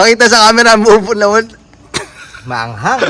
Pakita sa camera, move na wala. Maanghang.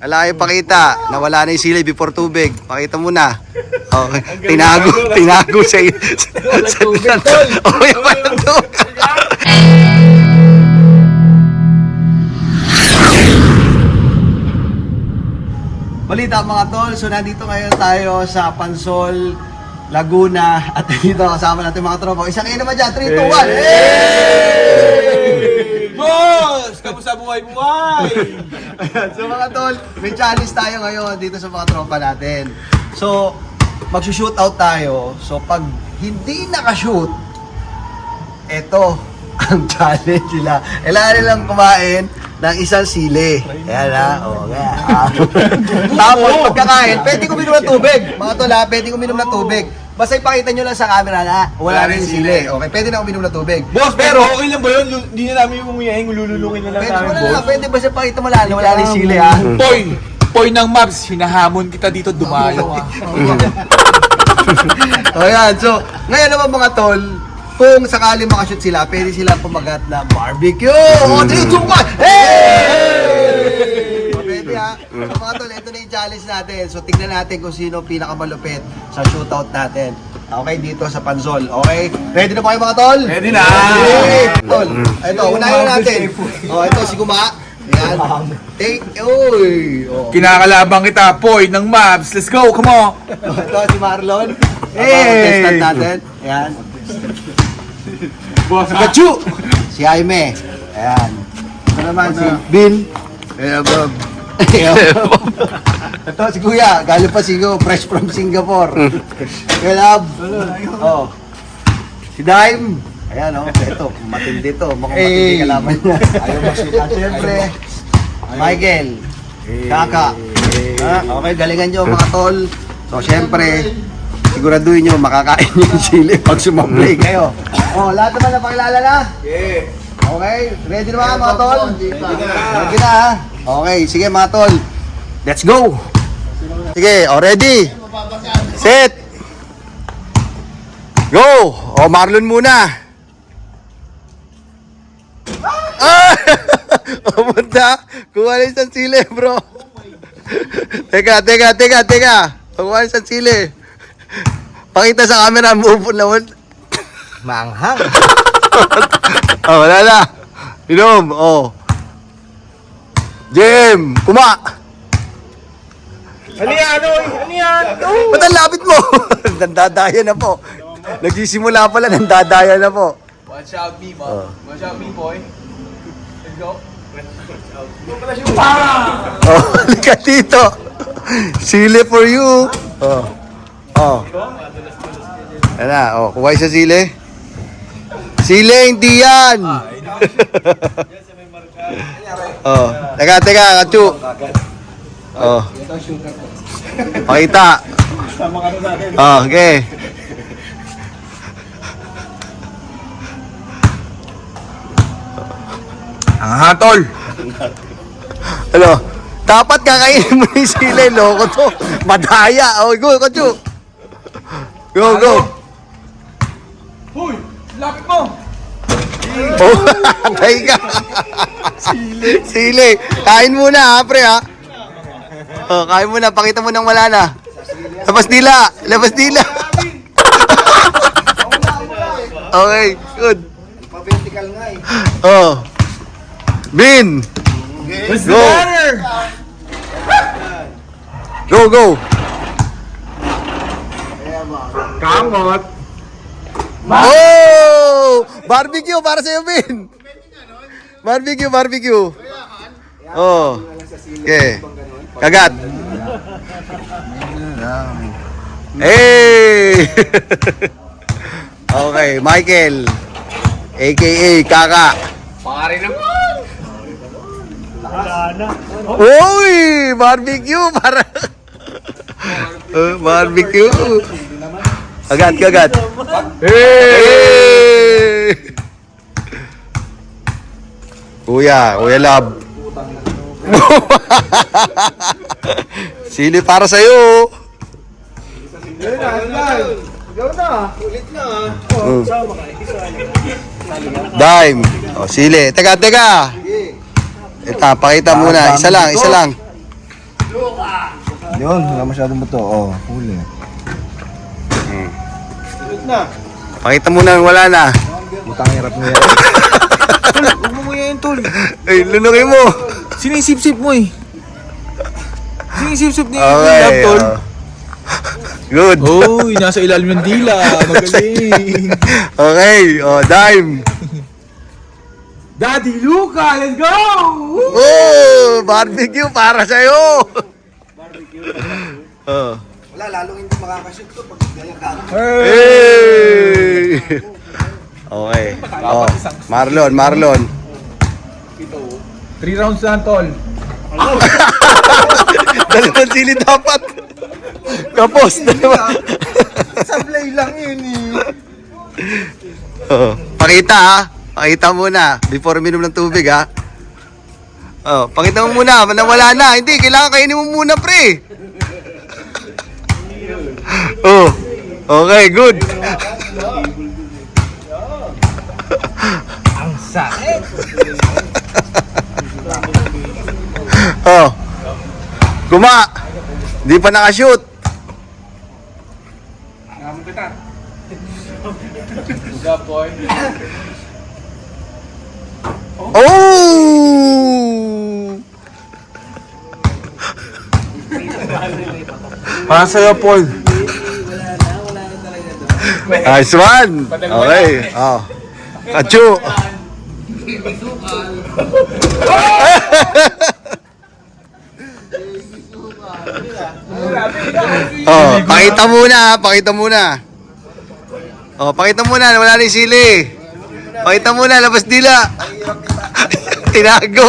Kayo pakita. Nawala na yung sili before tubig. Pakita mo na. Okay. Tinago, tinago sa sa tubig. Oh, yung walang tubig. Balita mga tol, so nandito ngayon tayo sa Pansol, Laguna at dito kasama natin mga tropa. Isang kayo naman dyan, 3, 2, 1! Boss! Kamusta buhay buhay? Ayan, so mga tol, may challenge tayo ngayon dito sa mga tropa natin. So, magsushoot out tayo. So, pag hindi nakashoot, eto ang challenge nila. Kailangan nilang kumain ng isang sili. Ayan na. O, kaya. ah. Tapos, pagkakain, pwede kuminom ng tubig. Mga tol ha, pwede kuminom ng tubig. Basta ipakita nyo lang sa camera na wala rin sili. Okay, pwede na uminom ng tubig. Boss, pero okay lang ba yun? Hindi na namin yung umuyahin, lululukin na lang Pwede, namin, wala boss. lang. Pwede ba siya pakita mo lang na wala rin sili ha? Poy! Poy ng Mavs, hinahamon kita dito dumayo ah. o yan, so, ngayon naman mga tol, kung sakali makashoot sila, pwede sila pumagat na barbecue! O, 3, 2, 1! Hey! Ha. So mga tol, ito na yung challenge natin. So tignan natin kung sino pinakamalupit sa shootout natin. Okay, dito sa Pansol. Okay? Ready na ba kayo mga tol? Ready na! Okay, tol. Ito, unahin natin. O, ito si Guma. Yan. Take, uy! O. Kinakalabang kita, Poy ng Mavs. Let's go, come on! Oh, ito si Marlon. Hey! Hey! natin. Ayan. Boss, Gachu! Si Jaime. Ayan. Ito naman si Bin. Ayan, Bob. Ito si Kuya. Galing pa Singo. Fresh from Singapore. Kuya Lab. Oh. Si Daim. Ayan oh. Ito. Matindi to. Mukhang matindi kalaban niya. Ayaw masita. At syempre, Michael. Kaka. Ah, okay, galingan nyo mga tol. So, syempre, siguraduhin nyo makakain yung sili pag sumablay kayo. Oh, lahat naman na pakilala na? Yeah! Okay, ready na ba mga tol? Ready na ha? Okay, sige mga tol. Let's go! Sige, oh ready? Set! Go! Oh, Marlon muna. Ah! punta. Kuha na isang sili, bro. teka, teka, teka, teka. Kuha na isang sili. Pakita sa camera, move na wala. Maanghang. Oh, wala na. Inom, oh. Jem, kuma. Ano yan? Ano? Ano yan? Ba't ang lapit mo? nandadaya na po. Nagsisimula pala, nandadaya na po. Watch out me, Oh. mo. Watch out me, boy. Let's go. Oh, halika dito. Sili for you. Oh. Oh. Ayan na, oh, kuha sa sili. Sili, hindi yan. oh, teka, teka, kachu. Oh. Pakita. Oh, okay. Ang hatol! Ano? Dapat kakainin mo yung sili, loko to. Madaya. Oh, go, kachu. Go, go. Hoy! Lapit mo! Oh, tayo ka. Sili. Sili. Kain muna ha, pre ha. Oh, kain muna. Pakita mo nang wala na. Labas dila. Labas dila. okay, good. Pabentical nga eh. Oh. Bin. What's the matter? Go, go. Kamot! Oh! Barbecue para sa'yo, Bin. Barbecue, barbecue. Oh. Okay. Kagat. Hey! okay, Michael. AKA Kaka. Pare naman! Uy! Barbecue para... Uh, barbecue. Kagat, kagat. Hey! Kuya, Kuya Lab. Sili para sa'yo. Gawin na! Gawin na! Ulit na ah! Mm. Dime. Oh, sili. Teka, teka. Ito, pakita muna. Isa lang, isa lang. Yun, wala masyadong buto. Oh, huli. Pakita muna, wala na. Butang hirap mo yan. Yan, tol. Ay, lunukin mo. Sinisip-sip mo eh. Sinisip-sip ni Okay. Love, tol. oh. Good. Uy, nasa ilalim ng dila. Magaling. Okay, oh, dime. Daddy Luca, let's go! Oh, barbecue para sa'yo. Barbecue. Oh. Wala, lalong hindi makakashoot to pag gaya ka. Hey! Okay. Oh, Marlon, Marlon. Three rounds lang, tol. Dalawang sili dapat. Kapos, dalawa. Sablay lang yun eh. Oh, pakita ha. Pakita muna before minom ng tubig ha. Oh, pakita mo muna na wala na. Hindi, kailangan kainin mo muna, pre. Oh. Okay, good. Oh. Guma. Di pa nakashoot. Ngamu kita. Buga, boy. Oh! Para sa'yo, Paul. Nice one. Okay. Oh. Kachu. Oh, pakita muna, pakita muna. Oh, pakita muna, wala na sili. Pakita muna, labas dila. Tinago.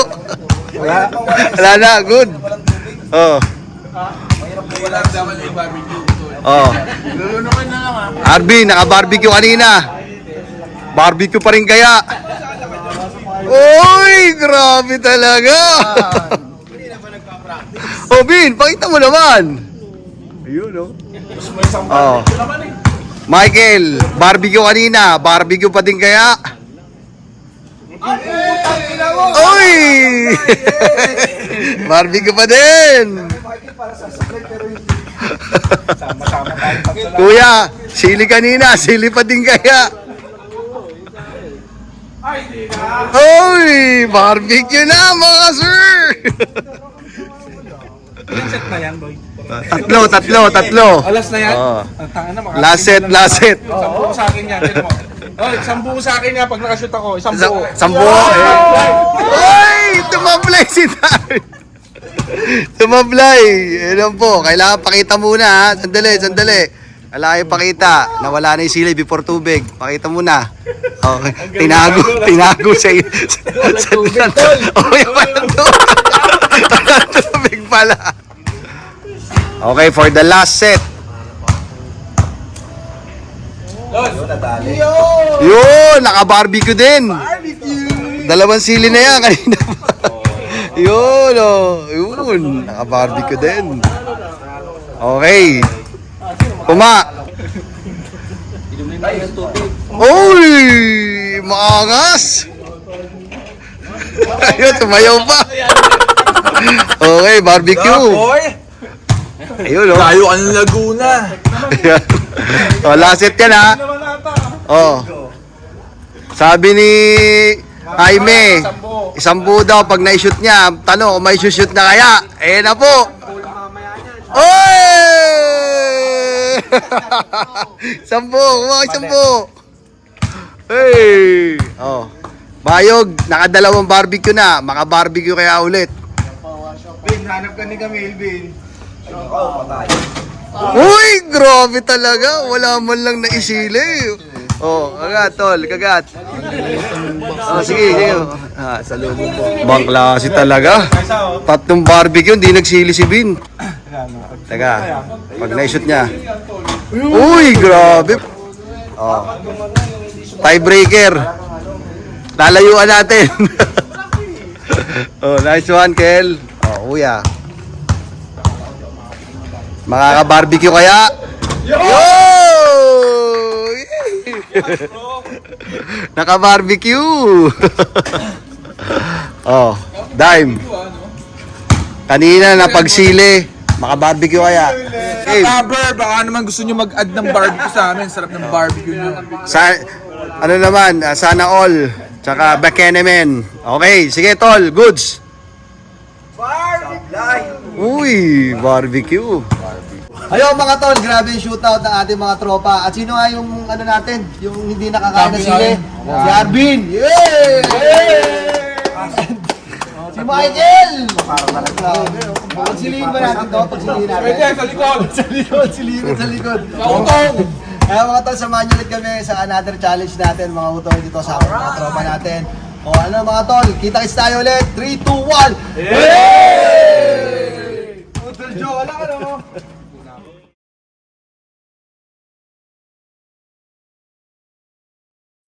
Wala. Wala na, good. Oh. Oh. Arby, naka-barbecue kanina. Barbecue pa rin kaya. Uy, grabe talaga. Oh, Bin, pakita mo naman. Ayun, oh. Oh. Michael, barbecue kanina. Barbecue pa din kaya. Uy! barbecue pa din. Kuya, sili kanina, sili pa din kaya. Uy, barbecue na mga sir. Set na yan, boy. tatlo, tatlo, tatlo. Alas na yan? Oo. Ang tanga na, makakasing Last set, na lang. last set. Isang buo sa akin yan. Tignan mo. Oh, isang buo sa akin yan pag nakashoot ako. Isang Sa, buo. sampo. Uy, tumablay si Tay. Tumablay. Alam po, kailangan pakita muna ha. Sandali, sandali. Kailangan ipakita na wala na yung sili before tubig. Pakita muna. Okay. Tinago, tinago sa Walang tubig, tol. Oh, yung walang tubig. Walang tubig pala. Okay, for the last set. Yun, naka-barbecue din. Dalawang sili na yan kanina pa. Yun, oh. Yun, naka-barbecue din. Okay. Kuma. Uy, maangas. Ayun, tumayaw pa. Okay, barbecue. Ayun, oh. Tayo ka ng Laguna. Ayan. oh, last set yan, ha. Oh. Sabi ni Jaime, isang buo daw pag na-shoot niya, tanong kung may shoot na kaya. Eh na po. Oy! Sampo, kumakas sampo. Hey! Oh. Bayog, nakadalawang barbecue na. Maka-barbecue kaya ulit. Bin, hanap ka ni Camille, Bin. Uy, grabe talaga. Wala man lang naisili. Oh, kagat, tol, kagat. Oh, sige, sige. Ah, sa loob po. Bang klase talaga. Tatlong barbecue, hindi nagsili si Bin. Teka, pag na-shoot niya. Uy, grabe. Oh. Tiebreaker. Lalayuan natin. oh, nice one, Kel. Oh, kuya. Makaka-barbecue kaya? Yo! Naka-barbecue. oh, dime. Kanina napagsili. Maka-barbecue kaya. Sa cover, baka naman gusto nyo mag-add ng barbecue sa amin. Sarap ng barbecue nyo. Sa, ano naman, ah, sana all. Tsaka Bakenemen. Okay, sige tol, goods. Uy, barbecue. Ayun mga tol, grabe yung shootout ng ating mga tropa. At sino nga yung ano natin, yung hindi nakakain na sili? Si Arvin! Yay! si Michael! Grabe, oh. Pagsilihin ba natin to? Pagsilihin natin. Pwede, sa likod. sa likod, silihin sa likod. Kautong! Kaya mga tol, samahan nyo ulit kami sa another challenge natin mga utol dito sa mga tropa natin. O ano mga tol, kita-kits tayo ulit. 3, 2, 1! Hey! Utol Joe, wala ka no?